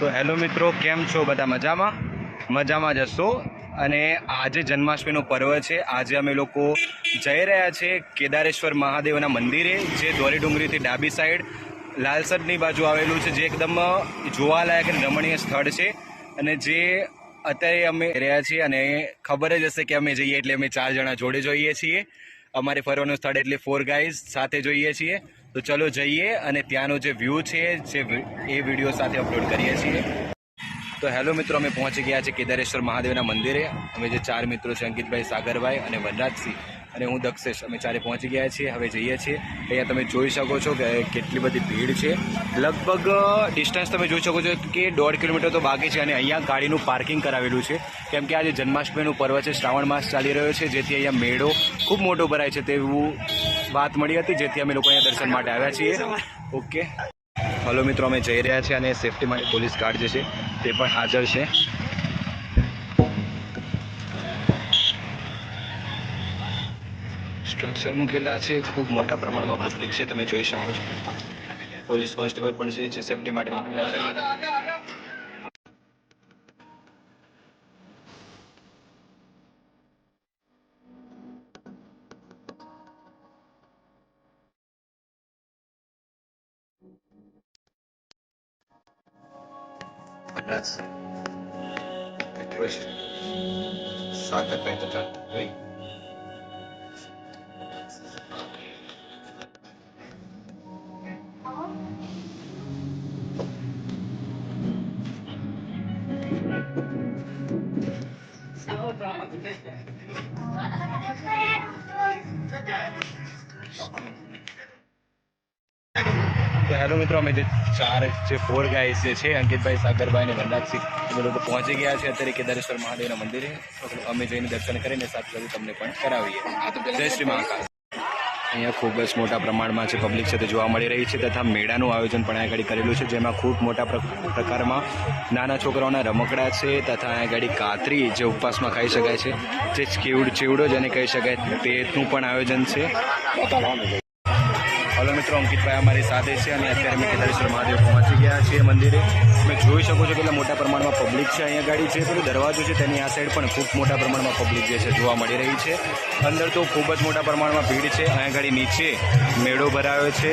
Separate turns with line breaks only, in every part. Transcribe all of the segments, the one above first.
તો હેલો મિત્રો, કેમ છો બધા મજામાં? મજામાં જ હશો અને આજે જન્માષ્ટમીનો પર્વ છે. આજે અમે લોકો જઈ રહ્યા છે કેદારેશ્વર મહાદેવના મંદિરે, જે દોરી ડુંગરીથી ડાબી સાઈડ લાલસરની બાજુ આવેલું છે, જે એકદમ જોવાલાયક અને રમણીય સ્થળ છે. અને જે અત્યારે અમે રહ્યા છીએ અને ખબર જ હશે કે અમે જઈએ એટલે અમે ચાર જણા જોડે જોઈએ છીએ. અમારે ફરવાનું સ્થળ એટલે ફોર ગાઈઝ સાથે જોઈએ છીએ. તો ચલો જઈએ અને ત્યાંનો જે વ્યૂ છે, જે એ વીડિયો સાથે અપલોડ કરીએ છીએ. તો હેલો મિત્રો, અમે પહોંચી ગયા છે કેદારેશ્વર મહાદેવના મંદિરે. અમે જે ચાર મિત્રો છે, અંકિતભાઈ, સાગરભાઈ અને વનરાજસિંહ. અને હું દક્ષેશ, અમે ચારે પહોંચી ગયા છીએ. હવે જઈએ છીએ. અહીંયા તમે જોઈ શકો છો કે કેટલી બધી ભીડ છે. લગભગ ડિસ્ટન્સ તમે જોઈ શકો છો કે દોઢ કિલોમીટર તો બાકી છે અને અહીંયા ગાડીનું પાર્કિંગ કરાવેલું છે. કેમ કે આજે જન્માષ્ટમીનું પર્વ છે, શ્રાવણ માસ ચાલી રહ્યો છે, જેથી અહીંયા મેળો ખૂબ મોટો ભરાય છે તેવું વાત મળી હતી, જેથી અમે લોકો અહીંયા દર્શન માટે આવ્યા છીએ. ઓકે. હલો મિત્રો, અમે જઈ રહ્યા છીએ અને સેફટી માટે પોલીસ ગાર્ડ જે છે, તે પણ હાજર છે. સ્ટ્રક્ચર મૂકેલા છે, ખૂબ મોટા પ્રમાણમાં પબ્લિક છે, તમે જોઈ શકો છો. પોલીસ કોન્સ્ટેબલ પણ છે, જે સેફટી માટે મૂકેલા છે. That's a twist. Start the paint the Hey. Hold. Hello મિત્રો, અમે જે ચાર જે ફોર ગાઈસ છે, અંકિતભાઈ, સાગરભાઈ અને વનરાજસિંહ અમે લોકો પહોંચી ગયા છે અત્યારે કેદારેશ્વર મહાદેવના મંદિરે. અમે જઈને દર્શન કરીને સાથે સાથે તમને પણ કરાવીએ. જય શ્રી મહાકાલ. અહીંયા ખૂબ જ મોટા પ્રમાણમાં જે પબ્લિક છે તે જોવા મળી રહી છે તથા મેળાનું આયોજન પણ અહીંયા આગળ કરેલું છે, જેમાં ખૂબ મોટા પ્ર- પ્રકારમાં નાના છોકરાઓના રમકડા છે તથા અહીંયા આગળ કાતરી જે ઉપવાસમાં ખાઈ શકાય છે. જે ચીવડ, ચીવડો જેને કહી શકાય તેનું પણ આયોજન છે. હલો મિત્રો અંકિતભાઈ અમારી સાથે છે અને અત્યારે અમે કેદારેશ્વર મહાદેવ પહોંચી ગયા છીએ મંદિરે. તમે જોઈ શકો છો કેટલા મોટા પ્રમાણમાં પબ્લિક છે અહીંયા ગાડી છે, પેલો દરવાજો છે, તેની આ સાઈડ પણ ખૂબ મોટા પ્રમાણમાં પબ્લિક જે છે જોવા મળી રહી છે. અંદર તો ખૂબ જ મોટા પ્રમાણમાં ભીડ છે, અહીંયા ગાડી નીચે મેળો ભરાયો છે.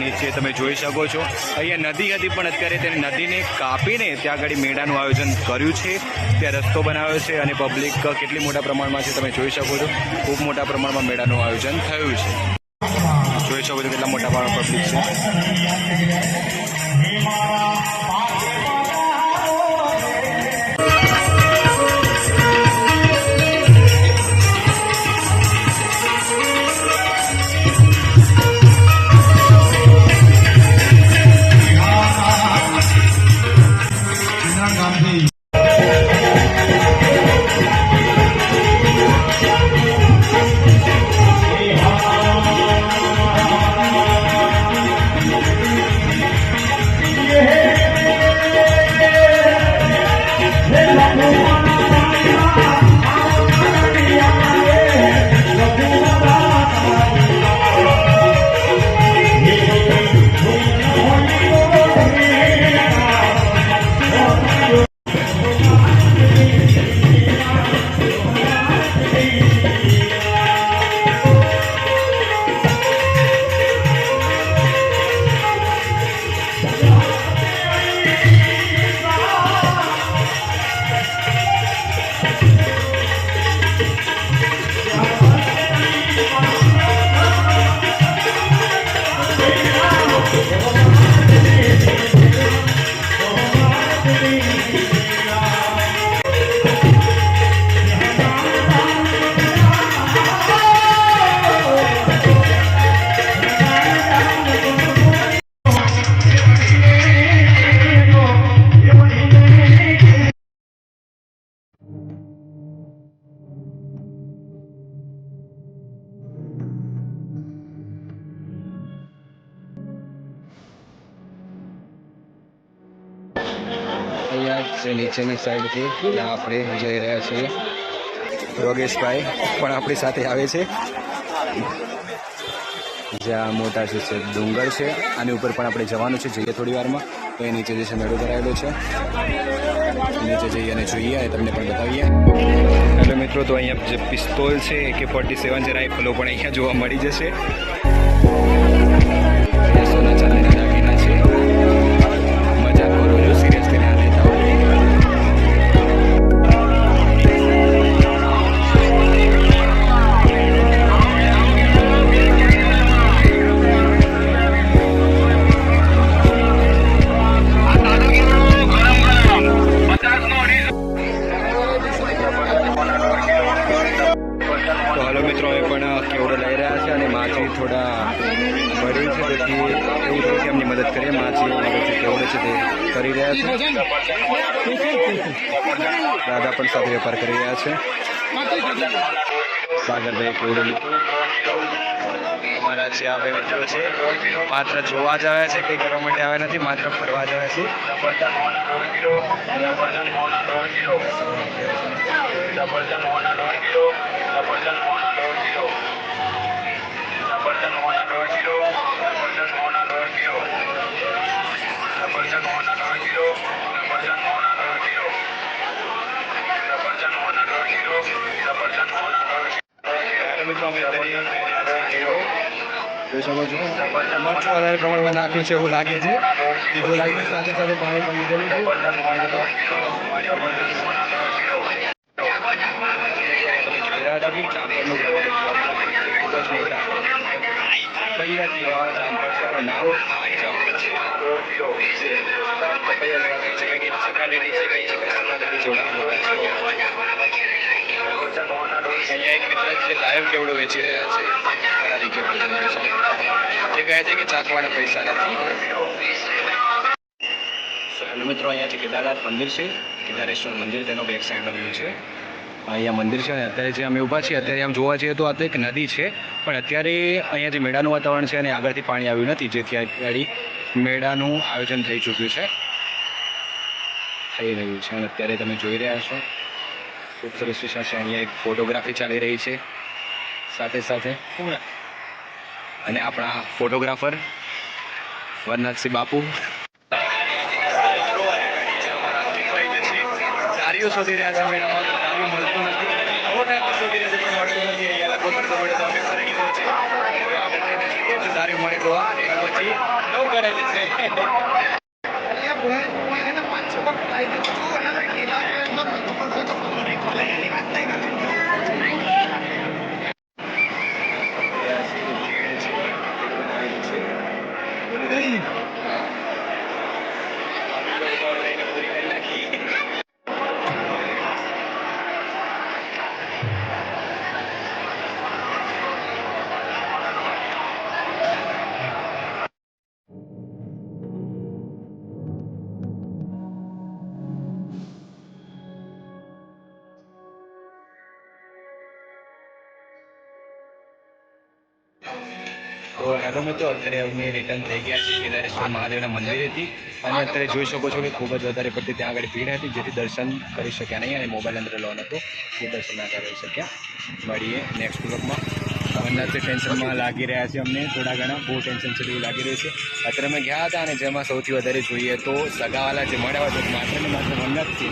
નીચે તમે જોઈ શકો છો. અહીંયા નદી હતી પણ અત્યારે તેને નદીને કાપીને ત્યાં આગળ મેળાનું આયોજન કર્યું છે. ત્યાં રસ્તો બનાવ્યો છે અને પબ્લિક કેટલી મોટા પ્રમાણમાં છે તમે જોઈ શકો છો. ખૂબ મોટા પ્રમાણમાં મેળાનું આયોજન થયું છે. જોઈ શકો છો કેટલા મોટા છે નીચેની સાઈડથી આપણે જઈ રહ્યા છીએ. યોગેશભાઈ પણ આપણી સાથે આવે છે. જ્યાં મોટા છે ડુંગર છે. આની ઉપર પણ આપણે જવાનું છે, જઈએ થોડી વારમાં. તો એ નીચે જે છે મેળો કરાયેલો છે. નીચે જઈએ અને જોઈએ અને તમને પણ બતાવીએ. હેલો મિત્રો, તો અહીંયા જે પિસ્તોલ છે, કે ફોર્ટી સેવન છે રાઇફલો પણ અહીંયા જોવા મળી જશે. હાલો મિત્રો, એ પણ કેવડો લઈ રહ્યા છે અને માછી થોડા બળી છે, તેથી એવું થયું કે એમની મદદ કરીએ. માછી કેવડો છે તે કરી રહ્યા છે. દાદા પણ સાથે વેપાર કરી રહ્યા છે. સાગરભાઈ કેવડો અમારા જે આવે મિત્રો છે, માત્ર જોવા જ આવ્યા છે કંઈ કરવા માટે આવ્યા નથી, માત્ર ફરવા જ આવ્યા છે. જોઈ શકો છો મરચું વધારે પ્રમાણમાં નાખ્યું છે એવું લાગે છે એવું લાગે છે સાથે સાથે પાણી પણ લીધેલું અહીંયા એક મિત્ર છે લાઈવ કેવડો વેચી રહ્યા છે. તે કહે છે કે ચાખવાના પૈસા નથી મિત્રો અહીંયા છે કેદારનાથ મંદિર છે કેદારેશ્વર મંદિર તેનો બેક સાઈડનો વ્યૂ છે અહીંયા મંદિર છે, અને અત્યારે જે અમે ઊભા છીએ, અત્યારે આમ જોવા જઈએ તો આ તો એક નદી છે, પણ અત્યારે અહીંયા જે મેળાનું વાતાવરણ છે અને આગળથી પાણી આવ્યું નથી, જેથી આગળ મેળાનું આયોજન થઈ ચૂક્યું છે. થઈ રહ્યું છે, અને અત્યારે તમે જોઈ રહ્યા છો, ખૂબ સરસ વિષય છે, અહીંયા એક ફોટોગ્રાફી ચાલી રહી છે, સાથે સાથે. અને આપણા ફોટોગ્રાફર, વરનાથસિંહ બાપુ. સારી શોધી રહ્યા છે મેળામાં. દારીઓ મળતું નથી. આવો ને તો શોધી રહ્યા છે પણ મળતું નથી. અહીંયા લગભગ ખરીદી છે આપણે જોઈએ મળે તો પછી નવ કરેલી છે. તો હેલો મિત્રો, અત્યારે અમે રિટર્ન થઈ ગયા છીએ કેદારેશ્વર મહાદેવના મંદિરેથી. અને અત્યારે જોઈ શકો છો કે ખૂબ જ વધારે પડતી ત્યાં આગળ ભીડ હતી, જેથી દર્શન કરી શક્યા નહીં અને મોબાઈલ અંદર લોન હતો. એ દર્શન ના કરી શક્યા. મળીએ નેક્સ્ટ બ્લોગમાં અમરનાથથી ટેન્શનમાં લાગી રહ્યા છે અમને, થોડા ઘણા બહુ ટેન્શન છે એવું લાગી રહ્યું છે. અત્યારે અમે ગયા હતા અને જેમાં સૌથી વધારે જોઈએ તો સગાવાલા જે મળ્યા હતા, માત્ર ને માત્ર વનનાથથી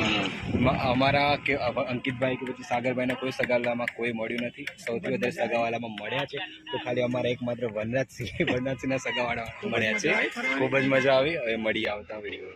અમારા કે અંકિતભાઈ કે પછી સાગરભાઈના કોઈ સગાવાલામાં કોઈ મળ્યું નથી. સૌથી વધારે સગાવાલામાં મળ્યા છે. તો ખાલી અમારા એકમાત્ર વનરાજસિંહ, વનરાજસિંહના સગાવાળા મળ્યા છે. ખૂબ જ મજા આવી. હવે મળી આવતા વીડિયો.